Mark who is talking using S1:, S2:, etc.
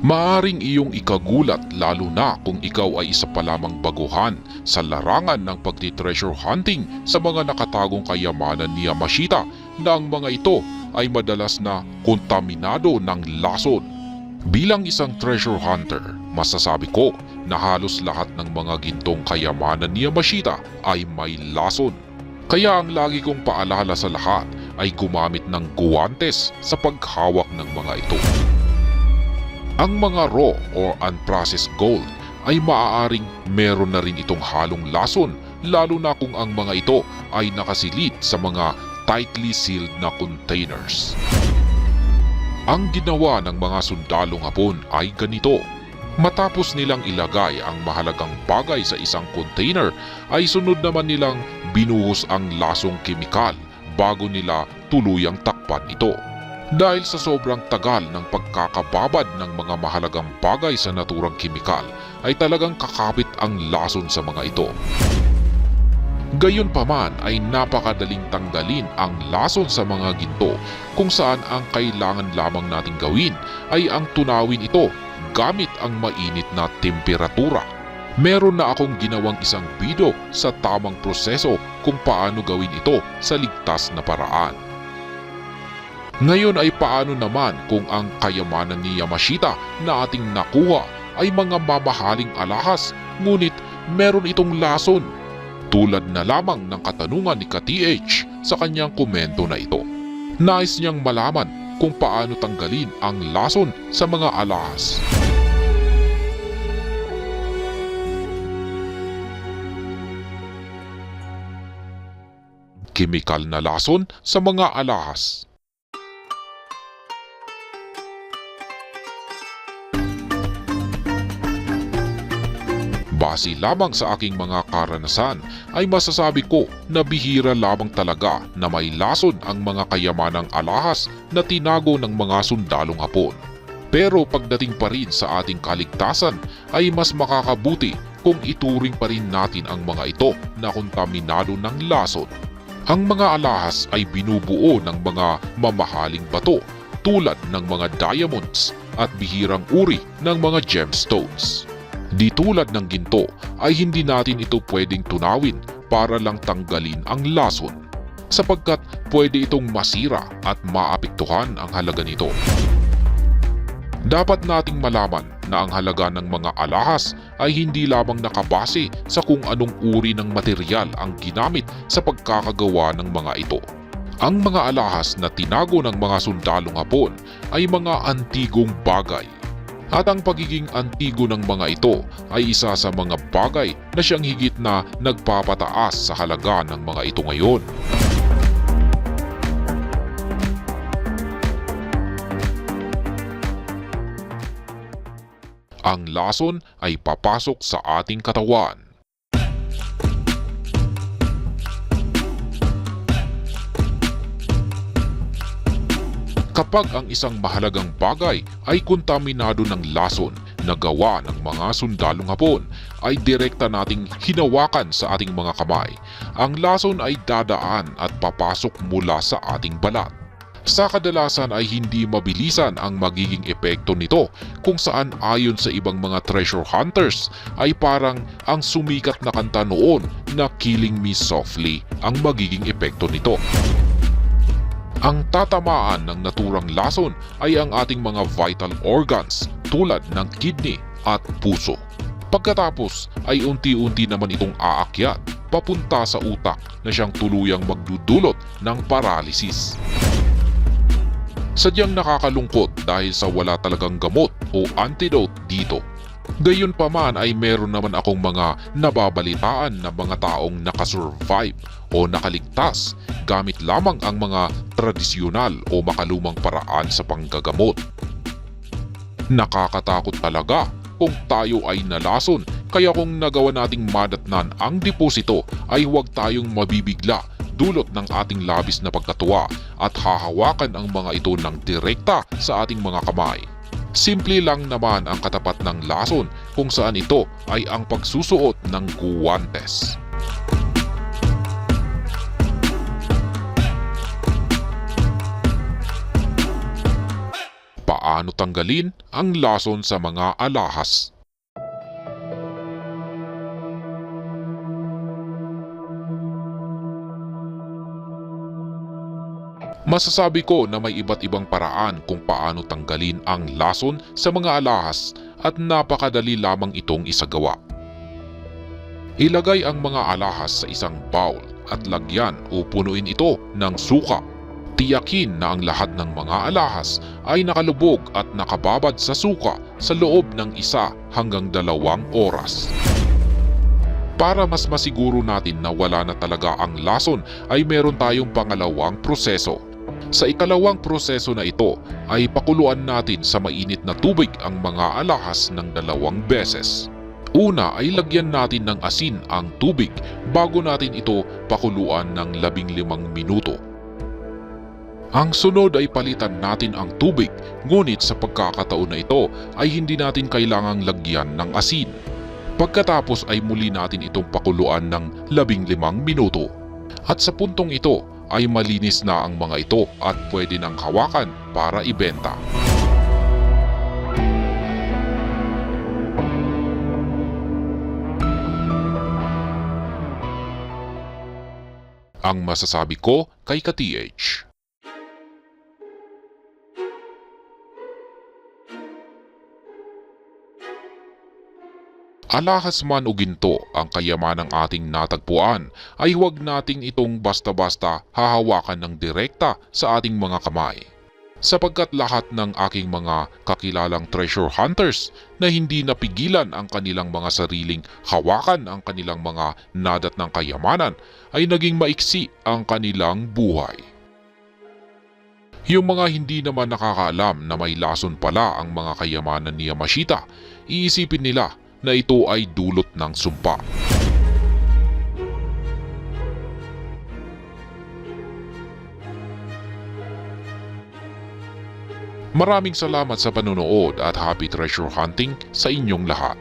S1: Maaring iyong ikagulat lalo na kung ikaw ay isa pa lamang baguhan sa larangan ng pagti-treasure hunting sa mga nakatagong kayamanan ni Yamashita na ang mga ito ay madalas na kontaminado ng lason. Bilang isang treasure hunter, masasabi ko na halos lahat ng mga gintong kayamanan ni Yamashita ay may lason. Kaya ang lagi kong paalala sa lahat ay gumamit ng guwantes sa paghawak ng mga ito. Ang mga raw or unprocessed gold ay maaaring meron na rin itong halong lason lalo na kung ang mga ito ay nakasilid sa mga tightly sealed na containers. Ang ginawa ng mga sundalong hapon ay ganito. Matapos nilang ilagay ang mahalagang bagay sa isang container ay sunod naman nilang binuhos ang lasong kemikal bago nila tuluyang takpan ito. Dahil sa sobrang tagal ng pagkakababad ng mga mahalagang bagay sa naturang kemikal ay talagang kakapit ang lason sa mga ito. Gayunpaman ay napakadaling tanggalin ang lason sa mga ginto kung saan ang kailangan lamang nating gawin ay ang tunawin ito gamit ang mainit na temperatura. Meron na akong ginawang isang video sa tamang proseso kung paano gawin ito sa ligtas na paraan. Ngayon ay paano naman kung ang kayamanan ni Yamashita na ating nakuha ay mga mamahaling alahas ngunit meron itong lason tulad na lamang ng katanungan ni ka-TH sa kanyang komento na ito. Nais niyang malaman kung paano tanggalin ang lason sa mga alahas. Kimikal na lason sa mga alahas. Base lamang sa aking mga karanasan ay masasabi ko na bihira lamang talaga na may lason ang mga kayamanang alahas na tinago ng mga sundalong hapon. Pero pagdating pa rin sa ating kaligtasan ay mas makakabuti kung ituring pa rin natin ang mga ito na kontaminado ng lason. Ang mga alahas ay binubuo ng mga mamahaling bato tulad ng mga diamonds at bihirang uri ng mga gemstones. Di tulad ng ginto ay hindi natin ito pwedeng tunawin para lang tanggalin ang lason sapagkat pwede itong masira at maapektuhan ang halaga nito. Dapat nating malaman na ang halaga ng mga alahas ay hindi lamang nakabase sa kung anong uri ng material ang ginamit sa pagkakagawa ng mga ito. Ang mga alahas na tinago ng mga sundalong hapon ay mga antigong bagay at ang pagiging antigo ng mga ito ay isa sa mga bagay na siyang higit na nagpapataas sa halaga ng mga ito ngayon. Ang lason ay papasok sa ating katawan. Kapag ang isang mahalagang bagay ay kontaminado ng lason na gawa ng mga sundalong hapon ay direkta nating hinawakan sa ating mga kamay. Ang lason ay dadaan at papasok mula sa ating balat. Sa kadalasan ay hindi mabilisan ang magiging epekto nito kung saan ayon sa ibang mga treasure hunters ay parang ang sumikat na kanta noon na Killing Me Softly ang magiging epekto nito. Ang tatamaan ng naturang lason ay ang ating mga vital organs tulad ng kidney at puso. Pagkatapos ay unti-unti naman itong aakyat papunta sa utak na siyang tuluyang magdudulot ng paralysis. Sadyang nakakalungkot dahil sa wala talagang gamot o antidote dito. Gayon pa man ay meron naman akong mga nababalitaan na mga taong nakasurvive o nakaligtas gamit lamang ang mga tradisyonal o makalumang paraan sa panggagamot. Nakakatakot talaga kung tayo ay nalason kaya kung nagawa nating madatnan ang deposito ay huwag tayong mabibigla dulot ng ating labis na pagkatuwa at hahawakan ang mga ito ng direkta sa ating mga kamay. Simple lang naman ang katapat ng lason kung saan ito ay ang pagsusuot ng guwantes. Paano tanggalin ang lason sa mga alahas. Masasabi ko na may iba't ibang paraan kung paano tanggalin ang lason sa mga alahas at napakadali lamang itong isagawa. Ilagay ang mga alahas sa isang bowl at lagyan o punuin ito ng suka. Tiyakin na ang lahat ng mga alahas ay nakalubog at nakababad sa suka sa loob ng isa hanggang dalawang oras. Para mas masiguro natin na wala na talaga ang lason ay meron tayong pangalawang proseso. Sa ikalawang proseso na ito ay pakuluan natin sa mainit na tubig ang mga alahas ng dalawang beses. Una ay lagyan natin ng asin ang tubig bago natin ito pakuluan ng labing limang minuto. Ang sunod ay palitan natin ang tubig ngunit sa pagkakataon na ito ay hindi natin kailangang lagyan ng asin. Pagkatapos ay muli natin itong pakuluan ng labing limang minuto. At sa puntong ito ay malinis na ang mga ito at pwede nang hawakan para ibenta. Ang masasabi ko kay ka-TH. Alahas man o ginto ang kayamanang ating natagpuan ay huwag nating itong basta-basta hahawakan ng direkta sa ating mga kamay. Sapagkat lahat ng aking mga kakilalang treasure hunters na hindi napigilan ang kanilang mga sariling hawakan ang kanilang mga nadat ng kayamanan ay naging maiksi ang kanilang buhay. Yung mga hindi naman nakakaalam na may lason pala ang mga kayamanan ni Yamashita, iisipin nila na ito ay dulot ng sumpa. Maraming salamat sa panonood at happy treasure hunting sa inyong lahat.